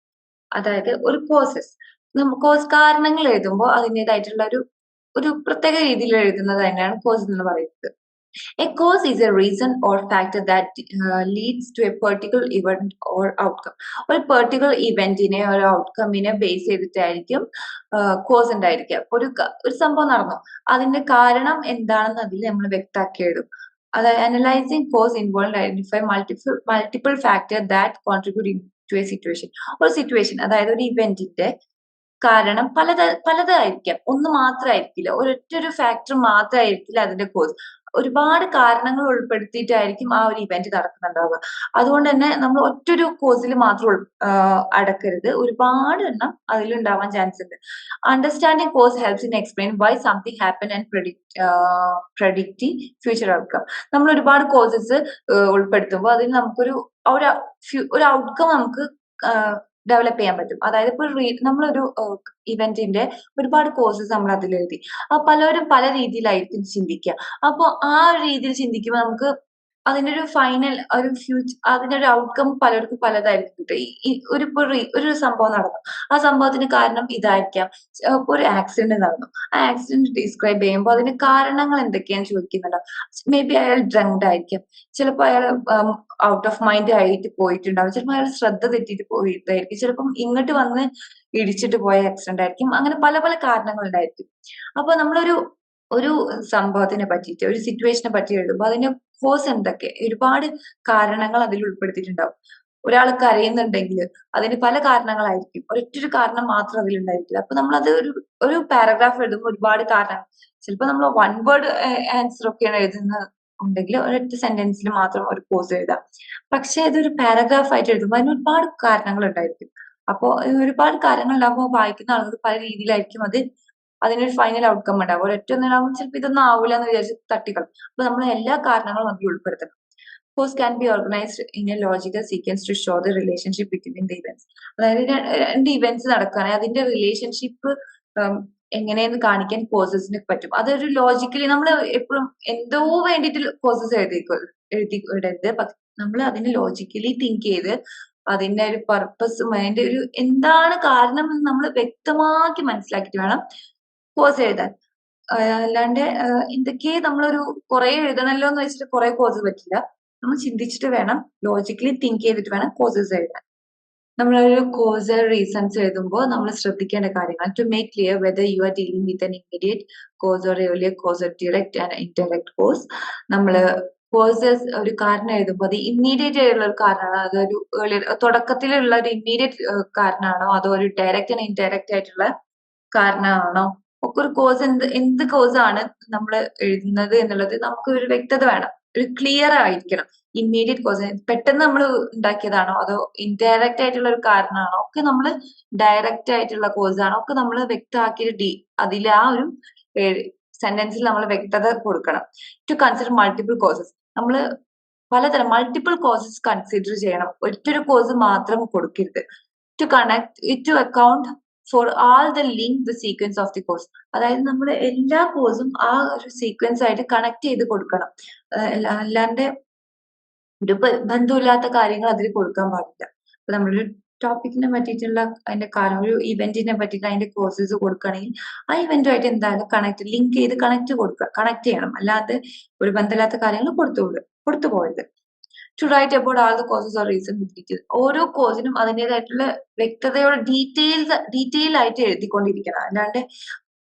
അതായത് ഒരു കോസസ്. കോസ് കാരണങ്ങൾ എഴുതുമ്പോൾ അതിന്റെതായിട്ടുള്ള ഒരു ഒരു പ്രത്യേക രീതിയിൽ എഴുതുന്നത് തന്നെയാണ് കോസ് എന്ന് പറയുന്നത്. A cause is a reason or factor that ah leads to a particular event or outcome. ഒരു പെർട്ടിക്കുലർ ഇവന്റിനെ ഒരു ഔട്ട്കമ്മിനെ ബേസ് ചെയ്തിട്ടായിരിക്കും കോസ് ഉണ്ടായിരിക്കുക. ഒരു ഒരു സംഭവം നടന്നു. അതിന്റെ കാരണം എന്താണെന്ന് അതിൽ നമ്മൾ വ്യക്താക്കി എഴുതും. അതായത് analysing cause involve identify multiple multiple factor that contribute to a situation. ഒരു സിറ്റുവേഷൻ അതായത് ഒരു ഇവന്റിന്റെ കാരണം പലത പലതായിരിക്കാം. ഒന്ന് മാത്രമായിരിക്കില്ല. ഒരൊറ്റൊരു ഫാക്ടർ മാത്രമായിരിക്കില്ല അതിന്റെ കോസ്. ഒരുപാട് കാരണങ്ങൾ ഉൾപ്പെടുത്തിയിട്ടായിരിക്കും ആ ഒരു ഇവന്റ് നടക്കുന്നുണ്ടാവുക. അതുകൊണ്ട് തന്നെ നമ്മൾ ഒറ്റൊരു കോസിൽ മാത്രം അടക്കരുത്. ഒരുപാട് എണ്ണം അതിലുണ്ടാവാൻ ചാൻസ് ഉണ്ട്. Understanding cause helps in explain why something happen and predict ah future outcome. നമ്മൾ ഒരുപാട് ഏഹ് ഉൾപ്പെടുത്തുമ്പോൾ അതിൽ നമുക്കൊരു ഒരു ഔട്ട്കം നമുക്ക് ഡെവലപ്പ് ചെയ്യാൻ പറ്റും. അതായത് ഇപ്പൊ റീ നമ്മളൊരു ഇവന്റിന്റെ ഒരുപാട് കോഴ്സസ് നമ്മൾ അതിൽ എഴുതി. അപ്പൊ പലരും പല രീതിയിലായിരിക്കും ചിന്തിക്കുക. അപ്പൊ ആ ഒരു രീതിയിൽ ചിന്തിക്കുമ്പോൾ നമുക്ക് അതിന്റെ ഒരു ഫൈനൽ ഒരു ഫ്യൂച്ചർ അതിന്റെ ഒരു ഔട്ട്കം പലർക്കും പലതായിരിക്കും ഒരു ഒരു സംഭവം നടന്നു. ആ സംഭവത്തിന് കാരണം ഇതായിരിക്കാം. ഒരു ആക്സിഡന്റ് നടന്നു. ആ ആക്സിഡന്റ് ഡിസ്ക്രൈബ് ചെയ്യുമ്പോൾ അതിന് കാരണങ്ങൾ എന്തൊക്കെയാന്ന് ചോദിക്കുന്നുണ്ടാവും. മേ ബി അയാൾ ഡ്രങ്ക്ഡ് ആയിരിക്കും ചിലപ്പോൾ അയാൾ ഔട്ട് ഓഫ് മൈൻഡ് ആയിട്ട് പോയിട്ടുണ്ടാവും. ചിലപ്പോൾ അയാൾ ശ്രദ്ധ തെറ്റിയിട്ട് പോയിട്ടായിരിക്കും ചിലപ്പം ഇങ്ങോട്ട് വന്ന് ഇടിച്ചിട്ട് പോയ ആക്സിഡന്റ് ആയിരിക്കും. അങ്ങനെ പല പല കാരണങ്ങൾ ഉണ്ടായിരിക്കും. അപ്പൊ നമ്മളൊരു ഒരു സംഭവത്തിനെ പറ്റിയിട്ട് ഒരു സിറ്റുവേഷനെ പറ്റി എഴുതുമ്പോൾ അതിന്റെ കോസ് എന്തൊക്കെ? ഒരുപാട് കാരണങ്ങൾ അതിൽ ഉൾപ്പെടുത്തിയിട്ടുണ്ടാവും. ഒരാൾ കരയുന്നുണ്ടെങ്കിൽ അതിന് പല കാരണങ്ങളായിരിക്കും. ഒരൊറ്റൊരു കാരണം മാത്രം അതിലുണ്ടായിരിക്കില്ല. അപ്പൊ നമ്മൾ അത് ഒരു ഒരു പാരഗ്രാഫ് എഴുതുമ്പോൾ ഒരുപാട് കാരണങ്ങൾ ചിലപ്പോ നമ്മൾ വൺ വേർഡ് ആൻസർ ഒക്കെയാണ് എഴുതുന്നത് ഉണ്ടെങ്കിൽ ഒരൊറ്റ സെന്റൻസിൽ മാത്രം ഒരു കോസ് എഴുതാം. പക്ഷെ ഇതൊരു പാരഗ്രാഫ് ആയിട്ട് എഴുതുമ്പോൾ അതിന് ഒരുപാട് കാരണങ്ങൾ ഉണ്ടായിരിക്കും. അപ്പോൾ ഒരുപാട് കാര്യങ്ങൾ ഉണ്ടാകുമ്പോൾ വായിക്കുന്ന ആളുകൾ പല രീതിയിലായിരിക്കും അത് അതിനൊരു ഫൈനൽ ഔട്ട്കം ഉണ്ടാവും. ഒരൊറ്റ ഒന്നിനാവും ചിലപ്പോൾ ഇതൊന്നും ആവില്ല എന്ന് വിചാരിച്ച് തട്ടിക്കളും അപ്പൊ നമ്മൾ എല്ലാ കാരണങ്ങളും അതിൽ ഉൾപ്പെടുത്തണം. Cause can be organised in a logical sequence to show the relationship between the events. അതായത് രണ്ട് ഇവന്റ്സ് നടക്കുകയാണെങ്കിൽ അതിന്റെ റിലേഷൻഷിപ്പ് എങ്ങനെയെന്ന് കാണിക്കാൻ കോസസിന് പറ്റും. അതൊരു ലോജിക്കലി നമ്മൾ എപ്പോഴും എന്തോ വേണ്ടിയിട്ട് കോസസ് എഴുതി എഴുതി ഇടരുത്. പക്ഷെ നമ്മൾ അതിനെ ലോജിക്കലി തിങ്ക് ചെയ്ത് അതിന്റെ ഒരു പർപ്പസും അതിന്റെ ഒരു എന്താണ് കാരണം എന്ന് നമ്മൾ വ്യക്തമാക്കി മനസ്സിലാക്കിയിട്ട് വേണം കോസ് എഴുതാൻ. അല്ലാണ്ട് എന്തൊക്കെ നമ്മളൊരു കുറെ എഴുതണല്ലോ എന്ന് വെച്ചിട്ട് കുറെ കോഴ്സ് പറ്റില്ല. നമ്മൾ ചിന്തിച്ചിട്ട് വേണം ലോജിക്കലി തിങ്ക് ചെയ്തിട്ട് വേണം കോഴ്സസ് എഴുതാൻ. നമ്മളൊരു കോസൽ റീസൺസ് എഴുതുമ്പോൾ നമ്മൾ ശ്രദ്ധിക്കേണ്ട കാര്യങ്ങൾ to make clear whether you are dealing with an immediate cause or earlier cause or direct and indirect cause. നമ്മൾ കോസസ് ഒരു കാരണം എഴുതുമ്പോൾ അത് ഇമ്മീഡിയറ്റ് ആയിട്ടുള്ള ഒരു കാരണമാണോ അതൊരു തുടക്കത്തിലുള്ള ഒരു ഇമ്മീഡിയറ്റ് കാരണമാണോ അതോ ഒരു ഡയറക്റ്റ് ആൻഡ് ഇൻഡയറക്റ്റ് ആയിട്ടുള്ള കാരണമാണോ? ഒക്കെ ഒരു കോഴ്സ് എന്ത് എന്ത് ആണ് നമ്മൾ എഴുതുന്നത് എന്നുള്ളത് നമുക്ക് ഒരു വ്യക്തത വേണം. ഒരു ക്ലിയർ ആയിരിക്കണം. ഇമ്മീഡിയറ്റ് കോസ് പെട്ടെന്ന് നമ്മൾ ഉണ്ടാക്കിയതാണോ അതോ ഇൻഡയറക്റ്റ് ആയിട്ടുള്ള ഒരു കാരണമാണോ ഒക്കെ നമ്മൾ ഡയറക്റ്റ് ആയിട്ടുള്ള കോസ് ആണോ ഒക്കെ നമ്മൾ വ്യക്തമാക്കിയിട്ട് ഡി അതിൽ ആ ഒരു സെന്റൻസിൽ നമ്മൾ വ്യക്തത കൊടുക്കണം. ടു കൺസിഡർ മൾട്ടിപ്പിൾ കോസസ് നമ്മൾ പലതരം മൾട്ടിപ്പിൾ കോസസ് കൺസിഡർ ചെയ്യണം. ഒറ്റൊരു കോസ് മാത്രം കൊടുക്കരുത്. To connect to account for all the link the sequence of the course അതായത് നമ്മൾ എല്ലാ കോഴ്സും ആ ഒരു സീക്വൻസ് ആയിട്ട് കണക്ട് ചെയ്ത് കൊടുക്കണം. അല്ലാണ്ട് ഒരു ബന്ധമില്ലാത്ത കാര്യങ്ങൾ അതിൽ കൊടുക്കാൻ പാടില്ല. അപ്പൊ നമ്മളൊരു ടോപ്പിക്കിനെ പറ്റിയിട്ടുള്ള അതിന്റെ കാലം ഒരു ഇവന്റിനെ പറ്റിയിട്ട് അതിന്റെ കോഴ്സസ് കൊടുക്കുകയാണെങ്കിൽ ആ ഇവന്റുമായിട്ട് എന്തായാലും കണക്ട് ലിങ്ക് ചെയ്ത് കണക്ട് കൊടുക്കുക. കണക്ട് ചെയ്യണം. അല്ലാതെ ഒരു ബന്ധമില്ലാത്ത കാര്യങ്ങൾ കൊടുത്തു കൊടുത്തു പോകരുത്. To write about all the causes or reason with details. ഓരോ കോസിനും അതിന്റെതായിട്ടുള്ള വ്യക്തതയോടെ ഡീറ്റെയിൽസ് ഡീറ്റെയിൽ ആയിട്ട് എഴുതിക്കൊണ്ടിരിക്കണം. അല്ലാണ്ട്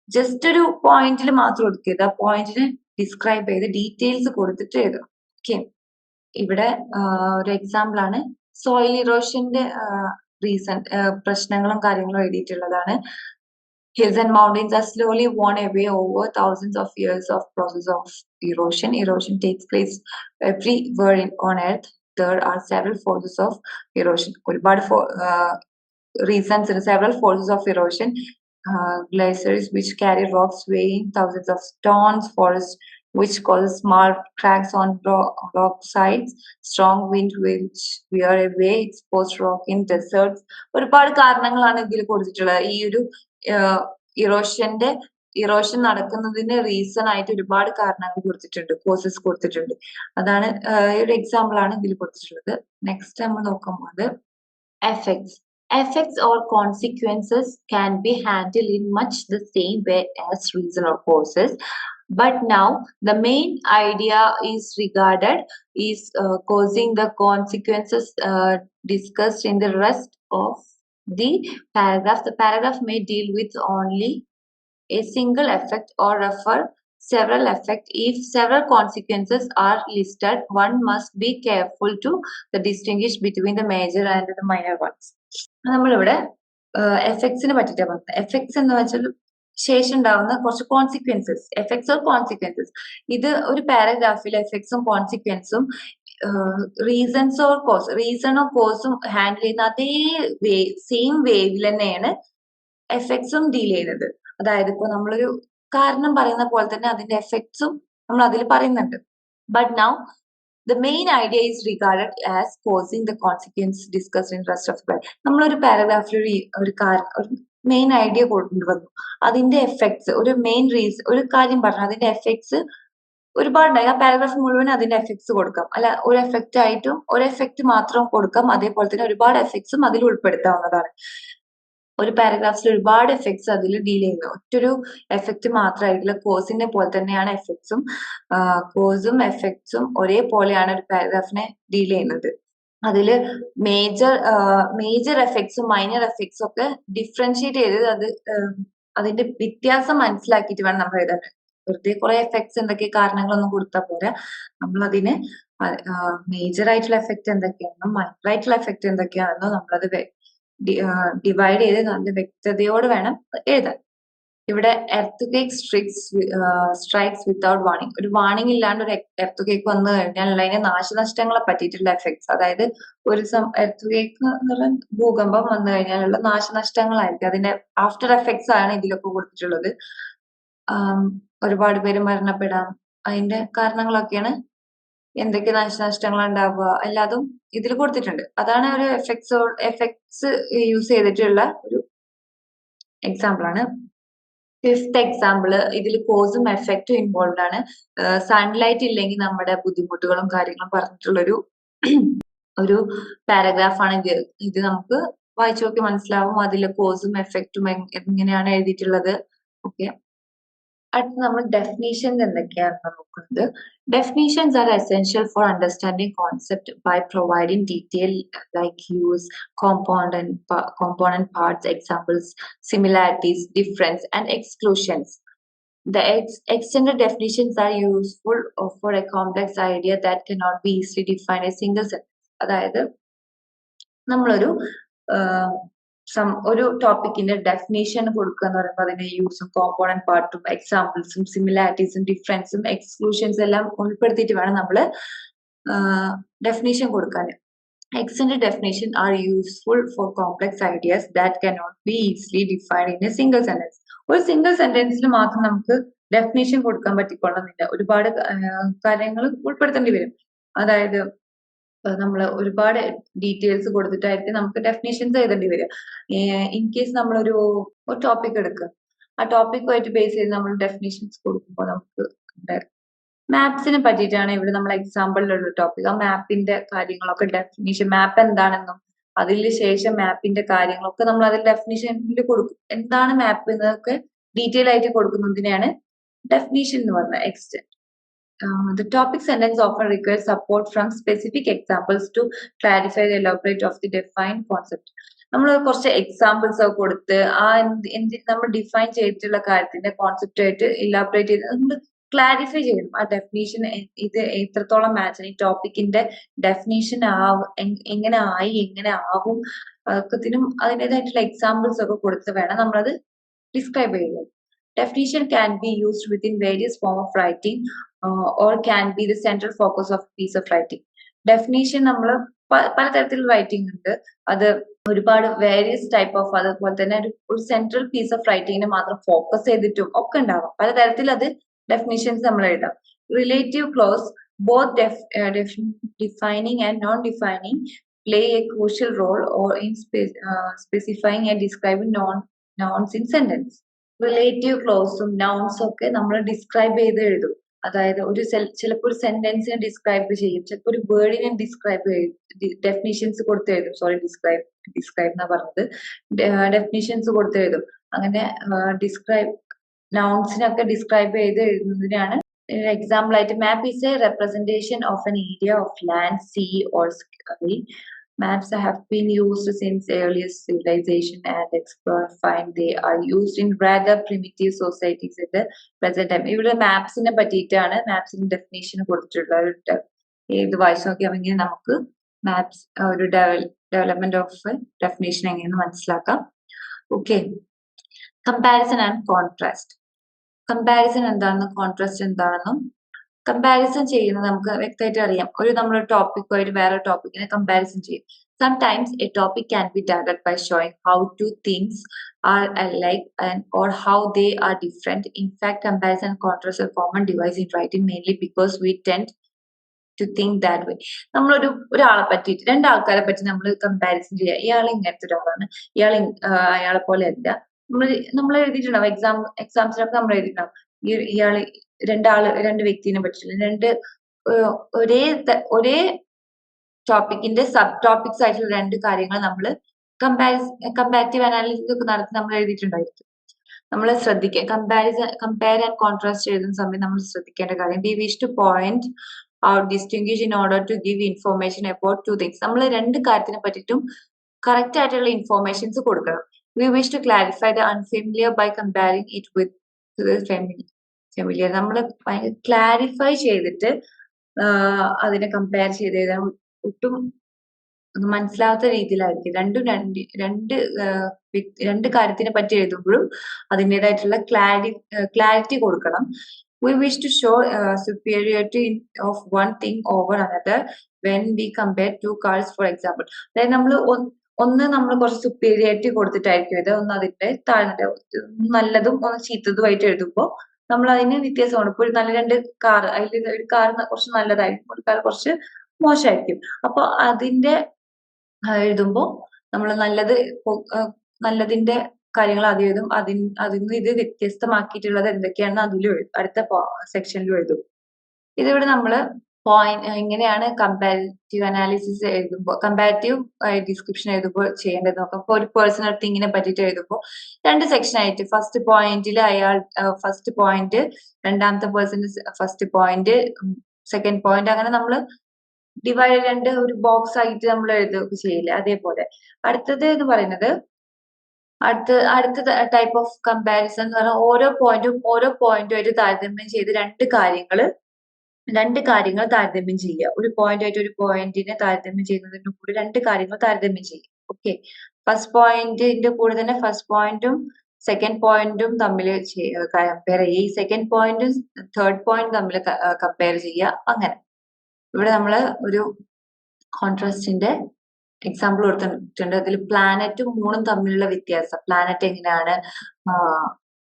ജസ്റ്റ് ഒരു പോയിന്റിൽ മാത്രം ഒതുക്കരുത്. ആ പോയിന്റിന് ഡിസ്ക്രൈബ് ചെയ്ത് ഡീറ്റെയിൽസ് കൊടുത്തിട്ട് എഴുതണം. ഓക്കെ. ഇവിടെ ഒരു എക്സാമ്പിൾ ആണ് സോയിൽ ഇറോഷന്റെ റീസൺ പ്രശ്നങ്ങളും കാര്യങ്ങളും എഴുതിയിട്ടുള്ളതാണ്. Hills and mountains are slowly worn away over thousands of years of process of erosion. Erosion takes place everywhere in, on earth. There are several forces of erosion. ഒരുപാട് reasons ഉണ്ട്. Several forces of erosion. Uh, glaciers which carry rocks weighing thousands of tons. Forests which causes small cracks on ro- rock sides. Strong wind which wear away exposed rock in deserts. ഒരുപാട് കാരണങ്ങളാണ് ഇതിൽ കൊടുത്തിട്ടുള്ളത്. ഈ ഒരു ഇറോഷന്റെ ഇറോഷൻ നടക്കുന്നതിന് റീസൺ ആയിട്ട് ഒരുപാട് കാരണങ്ങൾ കൊടുത്തിട്ടുണ്ട്. കോസസ് കൊടുത്തിട്ടുണ്ട്. അതാണ് ഒരു എക്സാമ്പിൾ ആണ് ഇതിൽ കൊടുത്തിട്ടുള്ളത്. നെക്സ്റ്റ് നമ്മൾ പോകുന്നത് effects. Effects or consequences can be handled in much the same way as reason or causes. But now the main idea is regarded is uh, causing the consequences uh, discussed in the rest of the paragraph. The paragraph may deal with only a single effect or refer several effect If several consequences are listed, one must be careful to the distinguish between the major and the minor ones. നമ്മളിവിടെ എഫക്ട്സിനെ പറ്റിയിട്ടാണ് പറഞ്ഞത്. എഫക്ട്സ് എന്ന് വെച്ചാൽ ശേഷം ഉണ്ടാവുന്ന കുറച്ച് കോൺസിക്വൻസസ് എഫക്ട്സ് ഓർ കോൺസിക്വൻസസ് ഇത് ഒരു പാരഗ്രാഫിൽ എഫക്ട്സും കോൺസിക്വൻസും റീസൺസ് ഓർ കോസ് റീസണോ കോസും ഹാൻഡിൽ ചെയ്യുന്ന അതേ വേ സെയിം വേവിൽ തന്നെയാണ് എഫക്ട്സും ഡീൽ ചെയ്യുന്നത് അതായത് ഇപ്പൊ നമ്മളൊരു കാരണം പറയുന്ന പോലെ തന്നെ അതിന്റെ എഫക്ട്സും നമ്മൾ അതിൽ പറയുന്നുണ്ട് but now the main idea is regarded as causing the consequence discuss in rest of. നമ്മളൊരു പാരഗ്രാഫിൽ ഒരു ഒരു മെയിൻ ഐഡിയ കൊണ്ടുവന്നു അതിന്റെ എഫക്ട്സ് ഒരു മെയിൻ റീസൺ ഒരു കാര്യം പറഞ്ഞു അതിന്റെ എഫക്ട്സ് ഒരുപാടുണ്ടായി. ആ പാരഗ്രാഫ് മുഴുവൻ അതിന്റെ എഫക്ട്സ് കൊടുക്കാം. അല്ല ഒരു എഫക്റ്റ് ആയിട്ടും ഒരു എഫക്റ്റ് മാത്രം കൊടുക്കാം. അതേപോലെ തന്നെ ഒരുപാട് എഫക്ട്സും അതിൽ ഉൾപ്പെടുത്താവുന്നതാണ്. ഒരു പാരഗ്രാഫ്സിൽ ഒരുപാട് എഫക്ട്സ് അതിൽ ഡീൽ ചെയ്യുന്നു. ഒറ്റൊരു എഫക്റ്റ് മാത്രമായിരിക്കില്ല കോസിന്റെ പോലെ തന്നെയാണ് എഫക്ട്സും. കോഴ്സും എഫക്ട്സും ഒരേപോലെയാണ് ഒരു പാരഗ്രാഫിനെ ഡീൽ ചെയ്യുന്നത്. അതിൽ മേജർ മേജർ എഫക്ട്സും മൈനർ എഫക്ട്സും ഒക്കെ ഡിഫറൻഷിയേറ്റ് ചെയ്ത് അത് അതിന്റെ വ്യത്യാസം മനസ്സിലാക്കിയിട്ട് വേണം നമ്മൾ എഴുതാൻ. വെറുതെ കുറെ എഫക്ട്സ് എന്തൊക്കെ കാരണങ്ങളൊന്നും കൊടുത്താൽ പോരാ. നമ്മൾ അതിന് മേജർ ആയിട്ടുള്ള എഫക്ട് എന്തൊക്കെയാണെന്നും മൈനർ ആയിട്ടുള്ള എഫക്ട് എന്തൊക്കെയാണെന്നും നമ്മളത് ഡിവൈഡ് ചെയ്ത് നല്ല വ്യക്തതയോട് വേണം എഴുതാൻ. ഇവിടെ earth strikes ah strikes without warning ഒരു വാണിംഗ് ഇല്ലാണ്ട് ഒരു എർത്ത് കേക്ക് വന്നു കഴിഞ്ഞാൽ അതിന് നാശനഷ്ടങ്ങളെ പറ്റിയിട്ടുള്ള എഫക്ട്സ് അതായത് ഒരു എർത്ത് കേക്ക് എന്ന് പറഞ്ഞാൽ ഭൂകമ്പം വന്നു കഴിഞ്ഞാലുള്ള നാശനഷ്ടങ്ങളായിരിക്കും. അതിന്റെ ആഫ്റ്റർ എഫക്ട്സ് ആണ് ഇതിലൊക്കെ കൊടുത്തിട്ടുള്ളത്. ഒരുപാട് പേര് മരണപ്പെടാം. അതിന്റെ കാരണങ്ങളൊക്കെയാണ് എന്തൊക്കെ നാശനഷ്ടങ്ങൾ ഉണ്ടാവുക എല്ലാതും ഇതിൽ കൊടുത്തിട്ടുണ്ട്. അതാണ് ഒരു എഫക്ട്സ് എഫക്ട്സ് യൂസ് ചെയ്തിട്ടുള്ള ഒരു എക്സാമ്പിൾ ആണ്. ഫിഫ്ത്ത് എക്സാമ്പിൾ ഇതിൽ കോസും എഫക്റ്റും ഇൻവോൾവ് ആണ്. സൺലൈറ്റ് ഇല്ലെങ്കിൽ നമ്മുടെ ബുദ്ധിമുട്ടുകളും കാര്യങ്ങളും പറഞ്ഞിട്ടുള്ളൊരു (clears throat) ഒരു പാരഗ്രാഫ് ആണ് ഇത്. ഇത് നമുക്ക് വായിച്ചു നോക്കി മനസ്സിലാവും അതിലെ കോസും എഫക്റ്റും എങ്ങനെയാണ് എഴുതിയിട്ടുള്ളത്. ഓക്കെ. അടുത്ത നമ്മൾ ഡെഫിനേഷൻസ് എന്തൊക്കെയാണ് നോക്കുന്നത്. Definitions are essential for understanding concept by providing detail like use, component component parts, examples, similarities, difference and exclusions. The ex extended definitions are useful for a complex idea that cannot be easily defined in a single sentence. അതായത് നമ്മളൊരു സം ഒരു ടോപ്പിക്കിന്റെ ഡെഫിനേഷൻ കൊടുക്കുക എന്ന് പറയുമ്പോൾ അതിന്റെ യൂസും കോമ്പോണന്റ് പാർട്ടും എക്സാമ്പിൾസും സിമിലാരിറ്റീസും ഡിഫറൻസും എക്സ്ക്ലൂഷൻസ് എല്ലാം ഉൾപ്പെടുത്തിയിട്ട് വേണം നമ്മൾ ഡെഫിനേഷൻ കൊടുക്കാൻ. എക്സിന്റെ definition are useful for complex ideas that cannot be easily defined in a single sentence ഒരു സിംഗിൾ സെന്റൻസിൽ മാത്രം നമുക്ക് ഡെഫിനേഷൻ കൊടുക്കാൻ പറ്റിക്കൊള്ളുന്നില്ല. ഒരുപാട് കാര്യങ്ങൾ ഉൾപ്പെടുത്തേണ്ടി വരും. അതായത് നമ്മൾ ഒരുപാട് ഡീറ്റെയിൽസ് കൊടുത്തിട്ടായിരിക്കും നമുക്ക് ഡെഫിനേഷൻസ് എഴുതേണ്ടി വരിക. ഇൻ കേസ് നമ്മളൊരു ഒരു ടോപ്പിക് എടുക്കുക. ആ ടോപ്പിക്കുമായിട്ട് ബേസ് ചെയ്ത് നമ്മൾ ഡെഫിനേഷൻസ് കൊടുക്കുമ്പോൾ നമുക്ക് മാപ്സിനെ പറ്റിയിട്ടാണ് ഇവിടെ നമ്മൾ എക്സാമ്പിളിലുള്ള ടോപ്പിക്. ആ മാപ്പിന്റെ കാര്യങ്ങളൊക്കെ ഡെഫിനേഷൻ മാപ്പ് എന്താണെന്നും അതിൽ ശേഷം മാപ്പിന്റെ കാര്യങ്ങളൊക്കെ നമ്മൾ അതിൽ ഡെഫിനേഷനിൽ കൊടുക്കും. എന്താണ് മാപ്പ് എന്നതൊക്കെ ഡീറ്റെയിൽ ആയിട്ട് കൊടുക്കുന്നതിനെയാണ് ഡെഫിനേഷൻ എന്ന് പറഞ്ഞത് extend. Uh, the topic sentence often requires support from specific examples to clarify the elaborate of the defined concept. നമ്മൾ കുറച്ച് എക്സാമ്പിൾസ് ഒക്കെ കൊടുത്ത് ആ എന്ത് നമ്മൾ ഡിഫൈൻ ചെയ്തിട്ടുള്ള കാര്യത്തിന്റെ കോൺസെപ്റ്റ് ആയിട്ട് ഇലാബറേറ്റ് ചെയ്ത് നമ്മൾ ക്ലാരിഫൈ ചെയ്യണം. ആ ഡെഫിനേഷൻ ഇത് എത്രത്തോളം മാച്ച് ഈ ടോപ്പിക്കിന്റെ ഡെഫിനേഷൻ ആവും എങ്ങനെ ആയി എങ്ങനെ ആവും ഒക്കത്തിനും അതിന്റെതായിട്ടുള്ള എക്സാമ്പിൾസ് ഒക്കെ കൊടുത്ത് വേണം നമ്മളത് ഡിസ്ക്രൈബ് ചെയ്യുന്നത്. Definition can be used within various form of writing uh, or can be the central focus of piece of writing. Definition നമ്മൾ പലതരത്തിൽ റൈറ്റിംഗ് ഉണ്ട്. അത് ഒരുപാട് വേരിയസ് ടൈപ്പ് ഓഫ് അതുപോലെ തന്നെ ഒരു സെൻട്രൽ പീസ് ഓഫ് റൈറ്റിങ്ങിനെ മാത്രം ഫോക്കസ് ചെയ്തിട്ടും ഒക്കെ ഉണ്ടാവാം. പലതരത്തിൽ അത് ഡെഫിനിഷൻസ് നമ്മൾ എഴുതാം. Relative clause both defining and non defining play a crucial role or in specifying and specifying non nouns in sentence. Relative ക്ലോസും നൗൺസും ഒക്കെ നമ്മൾ ഡിസ്ക്രൈബ് ചെയ്ത് എഴുതും. അതായത് ഒരു ചിലപ്പോൾ ഒരു സെന്റൻസിനെ ഡിസ്ക്രൈബ് ചെയ്യും. ചിലപ്പോൾ ഒരു വേർഡിനെ ഡിസ്ക്രൈബ്. ഡെഫിനിഷൻസ് കൊടുത്ത് എഴുതും. സോറി ഡിസ്ക്രൈബ് ഡിസ്ക്രൈബ് എന്നാ പറഞ്ഞത്. ഡെഫിനിഷൻസ് കൊടുത്ത് എഴുതും. അങ്ങനെ ഡിസ്ക്രൈബ് നൗൺസിനൊക്കെ ഡിസ്ക്രൈബ് ചെയ്ത് എഴുതുന്നതിനാണ് എക്സാമ്പിൾ ആയിട്ട് map is a representation of an area of land, sea or sky. Maps have been used since earliest civilization and explorers find they are used in rather primitive societies at the present time. ഇവിടെ മാപ്സിനെ പറ്റിയിട്ടാണ് മാപ്സിന്റെ ഡെഫിനേഷൻ കൊടുത്തിട്ടുള്ള ഒരു ഇത് വായിച്ചു നോക്കിയാണെങ്കിൽ നമുക്ക് മാപ്സ് ഒരു ഡെവലപ്മെന്റ് ഓഫ് ഡെഫിനേഷൻ എങ്ങനെയെന്ന് മനസ്സിലാക്കാം. Okay comparison and contrast. Comparison എന്താണെന്നും കോൺട്രാസ്റ്റ് എന്താണെന്നും കമ്പാരിസൺ ചെയ്യുന്നത് നമുക്ക് വ്യക്തമായിട്ട് അറിയാം. ഒരു നമ്മൾ ടോപ്പിക്കോ ഒരു വേറെ ടോപ്പിക്കിനെ കമ്പാരിസൺ ചെയ്യും. Sometimes a topic can be dad by showing how two things are like or how they are different in fact comparison contrast common device in writing mainly because we tend to think that way നമ്മളൊരു ഒരാളെ പറ്റിയിട്ട് രണ്ടാൾക്കാരെ പറ്റി നമ്മൾ കമ്പാരിസൺ ചെയ്യുക ഇയാൾ ഇങ്ങനത്തെ ഒരാളാണ്. ഇയാൾ അയാളെ പോലെ അല്ല. നമ്മൾ നമ്മൾ എഴുതിയിട്ടുണ്ടാവും എക്സാം എക്സാംസിനൊക്കെ നമ്മൾ എഴുതിയിട്ടുണ്ടാവും ഈ ഇയാൾ രണ്ടാൾ രണ്ട് വ്യക്തിനെ പറ്റിയുള്ള രണ്ട് ഒരേ ഒരേ ടോപ്പിക്കിന്റെ സബ് ടോപ്പിക്സ് ആയിട്ടുള്ള രണ്ട് കാര്യങ്ങൾ നമ്മൾ കമ്പാരിസ് കമ്പാരിറ്റീവ് അനാലിസിസ് ഒക്കെ നടത്തി നമ്മൾ എഴുതിയിട്ടുണ്ടായിരിക്കും. നമ്മൾ ശ്രദ്ധിക്കുക കമ്പാരിസൺ കമ്പയർ ആൻഡ് കോൺട്രാസ്റ്റ് എഴുതുന്ന സമയത്ത് നമ്മൾ ശ്രദ്ധിക്കേണ്ട കാര്യം we wish to point out distinguish in order to give information about two things നമ്മൾ രണ്ട് കാര്യത്തിനെ പറ്റിയിട്ടും കറക്റ്റ് ആയിട്ടുള്ള ഇൻഫോർമേഷൻസ് കൊടുക്കണം. We wish to clarify the unfamiliar by comparing it with family familiar നമ്മൾ ക്ലാരിഫൈ ചെയ്തിട്ട് അതിനെ കമ്പയർ ചെയ്ത് എഴുതാൻ ഒട്ടും മനസ്സിലാവാത്ത രീതിയിലായിരിക്കും. രണ്ടും രണ്ട് രണ്ട് രണ്ട് കാര്യത്തിനെ പറ്റി എഴുതുമ്പോഴും അതിന്റെതായിട്ടുള്ള ക്ലാരി ക്ലാരിറ്റി കൊടുക്കണം. We wish to show superiority of one thing over another when we compare two cards for example അതായത് നമ്മൾ ഒന്ന് നമ്മൾ കുറച്ച് സുപ്പീരിയോറിറ്റി കൊടുത്തിട്ടായിരിക്കും ഇത്. ഒന്ന് അതിന്റെ താഴ്ന്നിട്ട് നല്ലതും ഒന്ന് ചീത്തതുമായിട്ട് എഴുതുമ്പോൾ നമ്മൾ അതിന് വ്യത്യാസമാണ് ഇപ്പോൾ നല്ല രണ്ട് കാർ അതിൽ ഒരു കാർ കുറച്ച് നല്ലതായിരിക്കും ഒരു കാർ കുറച്ച് മോശമായിരിക്കും. അപ്പൊ അതിന്റെ എഴുതുമ്പോൾ എഴുതുമ്പോ നമ്മൾ നല്ലത് നല്ലതിന്റെ കാര്യങ്ങൾ ആദ്യം എഴുതും. അതിൽ നിന്ന് ഇത് വ്യത്യസ്തമാക്കിയിട്ടുള്ളത് എന്തൊക്കെയാണെന്ന് അതിലും എഴുതും അടുത്ത സെക്ഷനിലും എഴുതും. ഇതിവിടെ നമ്മൾ പോയിന്റ് ഇങ്ങനെയാണ് കമ്പാരിറ്റീവ് അനാലിസിസ് എഴുതുമ്പോൾ കമ്പാരിറ്റീവ് ഡിസ്ക്രിപ്ഷൻ എഴുതുമ്പോൾ ചെയ്യേണ്ടത്. നോക്കാം അപ്പോൾ ഒരു പേഴ്സണൽ തിങ്ങിനെ പറ്റിയിട്ട് എഴുതുമ്പോൾ രണ്ട് സെക്ഷൻ ആയിട്ട് ഫസ്റ്റ് പോയിന്റിൽ അയാൾ ഫസ്റ്റ് പോയിന്റ് രണ്ടാമത്തെ പേഴ്സണിൽ ഫസ്റ്റ് പോയിന്റ് സെക്കൻഡ് പോയിന്റ് അങ്ങനെ നമ്മൾ ഡിവൈഡ് രണ്ട് ഒരു ബോക്സ് ആയിട്ട് നമ്മൾ എഴുതുകയൊക്കെ ചെയ്യില്ല അതേപോലെ. അടുത്തത് എന്ന് പറയുന്നത് അടുത്ത അടുത്ത ടൈപ്പ് ഓഫ് കമ്പാരിസൺ എന്ന് പറഞ്ഞാൽ ഓരോ പോയിന്റും ഓരോ പോയിന്റുമായിട്ട് താരതമ്യം ചെയ്ത് രണ്ട് കാര്യങ്ങൾ രണ്ട് കാര്യങ്ങൾ താരതമ്യം ചെയ്യുക. ഒരു പോയിന്റുമായിട്ട് ഒരു പോയിന്റിനെ താരതമ്യം ചെയ്യുന്നതിന് കൂടി രണ്ട് കാര്യങ്ങൾ താരതമ്യം ചെയ്യുക. ഓക്കെ ഫസ്റ്റ് പോയിന്റിന്റെ കൂടെ തന്നെ ഫസ്റ്റ് പോയിന്റും സെക്കൻഡ് പോയിന്റും തമ്മിൽ കമ്പയർ ചെയ്യുക. ഈ സെക്കൻഡ് പോയിന്റും തേർഡ് പോയിന്റ് തമ്മിൽ കമ്പയർ ചെയ്യുക. അങ്ങനെ. ഇവിടെ നമ്മൾ ഒരു കോൺട്രാസ്റ്റിന്റെ എക്സാമ്പിൾ കൊടുത്തിട്ടുണ്ട്. അതിൽ പ്ലാനറ്റും മൂണും തമ്മിലുള്ള വ്യത്യാസം. പ്ലാനറ്റ് എങ്ങനെയാണ്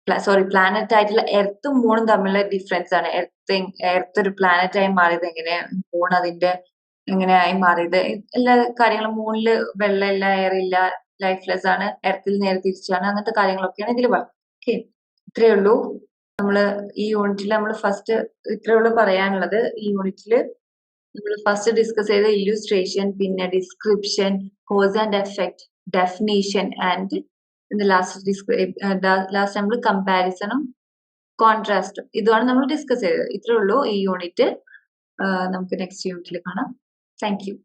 സോറി പ്ലാനറ്റ് ആയിട്ടുള്ള എർത്തും മൂണും തമ്മിലുള്ള ഡിഫറൻസ് ആണ്. എർത്ത് എർത്ത് ഒരു പ്ലാനറ്റ് ആയി മാറിയത് എങ്ങനെ? മൂൺ അതിന്റെ എങ്ങനെയായി മാറിയത്? എല്ലാ കാര്യങ്ങളും മൂണിൽ വെള്ളമില്ല എയറില്ല ലൈഫ്ലെസ് ആണ്. എർത്തിൽ നേരെ തിരിച്ചാണ്. അങ്ങനത്തെ കാര്യങ്ങളൊക്കെയാണ് ഇതിൽ ഓക്കെ ഇത്രയേ ഉള്ളൂ. നമ്മൾ ഈ യൂണിറ്റിൽ നമ്മൾ ഫസ്റ്റ് ഇത്രയേ ഉള്ളൂ പറയാനുള്ളത്. ഈ യൂണിറ്റിൽ നമ്മൾ ഫസ്റ്റ് ഡിസ്കസ് ചെയ്ത ഇല്ലുസ്ട്രേഷൻ പിന്നെ description cause and effect definition and last last നമ്മൾ കമ്പാരിസണും കോൺട്രാസ്റ്റും ഇതുമാണ് നമ്മൾ ഡിസ്കസ് ചെയ്തത്. ഇത്രേ ഉള്ളൂ ഈ യൂണിറ്റ് നമുക്ക് നെക്സ്റ്റ് യൂണിറ്റിൽ കാണാം. Thank you